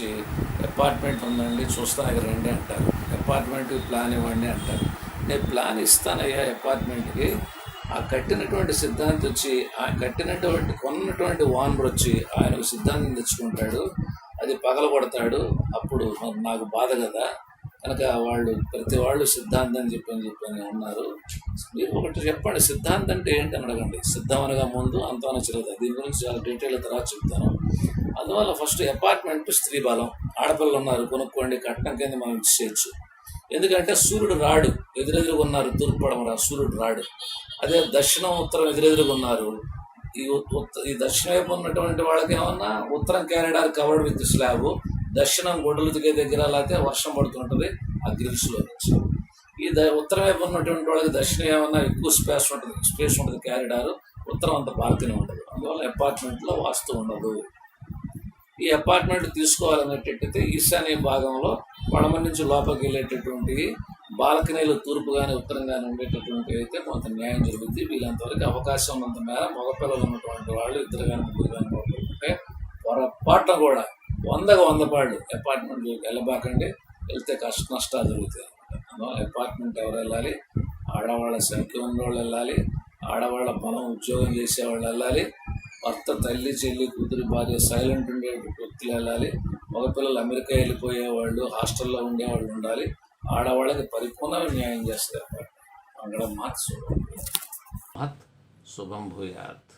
వచ్చి అపార్ట్మెంట్ ఉందండి చూస్తానికి రండి అంటారు. అపార్ట్మెంట్ ప్లాన్ ఇవ్వండి అంటారు. నేను ప్లాన్ ఇస్తానయ్యా అపార్ట్మెంట్కి. ఆ కట్టినటువంటి సిద్ధాంతి వచ్చి ఆ కట్టినటువంటి కొన్నటువంటి ఓనర్ వచ్చి ఆయన సిద్ధాంతం తెచ్చుకుంటాడు. అది పగలగొడతాడు. అప్పుడు మరి నాకు బాధ కదా. కనుక వాళ్ళు ప్రతి వాళ్ళు సిద్ధాంతం అని చెప్పని చెప్పని ఉన్నారు మీరు ఒకటి చెప్పండి సిద్ధాంతం అంటే ఏంటని అడగండి. సిద్ధం అనగా ముందు అంతవన చిరత. దీని గురించి చాలా డీటెయిల్ తర్వాత చెప్తాను. అందువల్ల ఫస్ట్ అపార్ట్మెంట్ స్త్రీ బలం. ఆడపిల్లలు ఉన్నారు కొనుక్కోండి కట్నం కింద మనం ఇచ్చేయచ్చు. ఎందుకంటే సూర్యుడు రాడు ఎదురెదురుగా ఉన్నారు తూర్పు పడమరా సూర్యుడు రాడు. అదే దక్షిణం ఉత్తరం ఎదురెదురుగా ఉన్నారు. ఈ ఉత్- ఈ దక్షిణ వైపు ఉన్నటువంటి వాళ్ళకి ఏమన్నా ఉత్తరం కెనడా కవర్డ్ విత్ స్లాబ్ దక్షిణం గొడ్డలు దిగే దగ్గర లేకపోతే వర్షం పడుతుంటుంది ఆ గ్రిల్స్లో నుంచి ఈ ద ఉత్తరం వైపు ఉన్నటువంటి వాళ్ళకి దక్షిణం ఏమన్నా ఎక్కువ స్పేస్ ఉంటుంది స్పేస్ ఉంటుంది క్యారిడారు ఉత్తరం అంత బాల్కనీ ఉండదు అందువల్ల అపార్ట్మెంట్లో వాస్తు ఉండదు. ఈ అపార్ట్మెంట్ తీసుకోవాలనేటట్టయితే ఈశాన్య భాగంలో పడమ నుంచి లోపలికి వెళ్ళేటటువంటి బాల్కనీలు తూర్పు కానీ ఉత్తరం కానీ ఉండేటటువంటి అయితే కొంత న్యాయం జరుగుద్ది. వీళ్ళంతవరకు అవకాశం ఉన్నంత మేర మగపిల్లలు ఉన్నటువంటి వాళ్ళు ఇద్దరు కానీ ముగ్గురు కానీ ఉంటే పొరపాటున కూడా వందకు వంద పాళ్ళు అపార్ట్మెంట్ వెళ్ళబాకండి. వెళ్తే కష్ట నష్టాలు జరుగుతాయి. అందువల్ల అపార్ట్మెంట్ ఎవరు వెళ్ళాలి? ఆడవాళ్ళ సంఖ్య ఉన్న వాళ్ళు వెళ్ళాలి. ఆడవాళ్ళ బలం ఉద్యోగం చేసేవాళ్ళు వెళ్ళాలి. భర్త తల్లి చెల్లి కూతురు భార్య సైలెంట్ ఉండే వ్యక్తులు వెళ్ళాలి. మగపిల్లలు అమెరికా వెళ్ళిపోయేవాళ్ళు హాస్టల్లో ఉండేవాళ్ళు ఉండాలి. ఆడవాళ్ళకి పరిపూర్ణ న్యాయం చేస్తారు. అక్కడ మాత్ శుభం మాత్ శుభం భూయాత్.